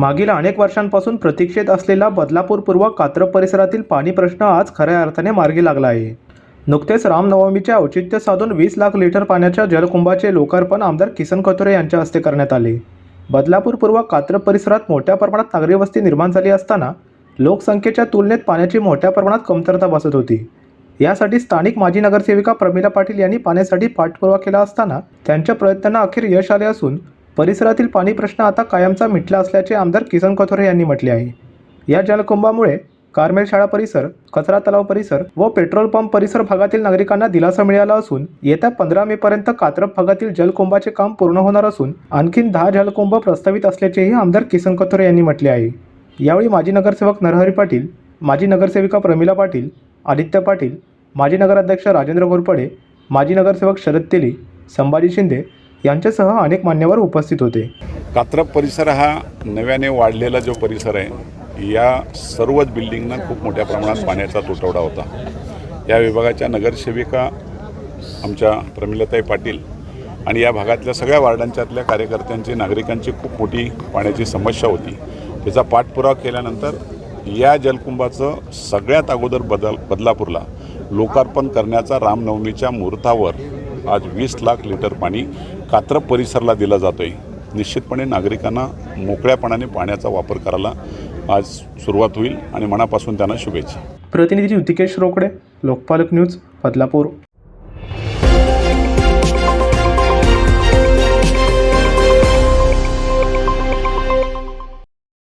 मागील अनेक वर्षांपासून प्रतीक्षेत असलेला बदलापूर पूर्व कात्र परिसरातील पाणी प्रश्न आज खऱ्या अर्थाने मार्गी लागला आहे. नुकतेच रामनवमीचे औचित्य साधून वीस लाख लिटर पाण्याच्या जलकुंभाचे लोकार्पण आमदार किसन कथोरे यांच्या हस्ते करण्यात आले. बदलापूर पूर्व कात्र परिसरात मोठ्या प्रमाणात नागरी वस्ती निर्माण झाली असताना लोकसंख्येच्या तुलनेत पाण्याची मोठ्या प्रमाणात कमतरता भासत होती. यासाठी स्थानिक माजी नगरसेविका प्रमिला पाटील यांनी पाण्यासाठी पाठपुरावा केला असताना त्यांच्या प्रयत्नांना अखेर यश आले असून परिसरातील पाणी प्रश्न आता कायमचा मिटला असल्याचे आमदार किसन कथोरे यांनी म्हटले आहे. या जलकुंभामुळे कार्मेल शाळा परिसर कचरा तलाव परिसर व पेट्रोल पंप परिसर भागातील नागरिकांना दिलासा मिळाला असून येत्या पंधरा मे पर्यंत कात्रप भागातील जलकुंभाचे काम पूर्ण होणार असून आणखीन दहा जलकुंभ प्रस्तावित असल्याचेही आमदार किसन कथोरे यांनी म्हटले आहे. यावेळी माजी नगरसेवक नरहरी पाटील माजी नगरसेविका प्रमिला पाटील आदित्य पाटील माजी नगराध्यक्ष राजेंद्र घोरपडे माजी नगरसेवक शरद तेली संभाजी शिंदे यांच्यासह अनेक मान्यवर उपस्थित होते. कात्रप परिसर हा नव्याने वाढलेला जो परिसर आहे या सर्वच बिल्डिंगना खूप मोठ्या प्रमाणात पाण्याचा तुटवडा होता. या विभागाच्या नगरसेविका आमच्या प्रमिलताई पाटील आणि या भागातल्या सगळ्या वार्डांच्यातल्या कार्यकर्त्यांची नागरिकांची खूप मोठी पाण्याची समस्या होती. त्याचा पाठपुरावा केल्यानंतर या जलकुंभाचं सगळ्यात अगोदर बदल बदलापूरला लोकार्पण करण्याचा रामनवमीच्या मुहूर्तावर आज वीस लाख लिटर पाणी कात्रप परिसरला दिलं जातो आहे निश्चितपणे नागरिकांना मोकळ्यापणाने पाण्याचा वापर करायला आज सुरुवात होईल आणि मनापासून त्यांना शुभेच्छा. प्रतिनिधी ऋतिकेश रोकडे लोकपालक न्यूज बदलापूर.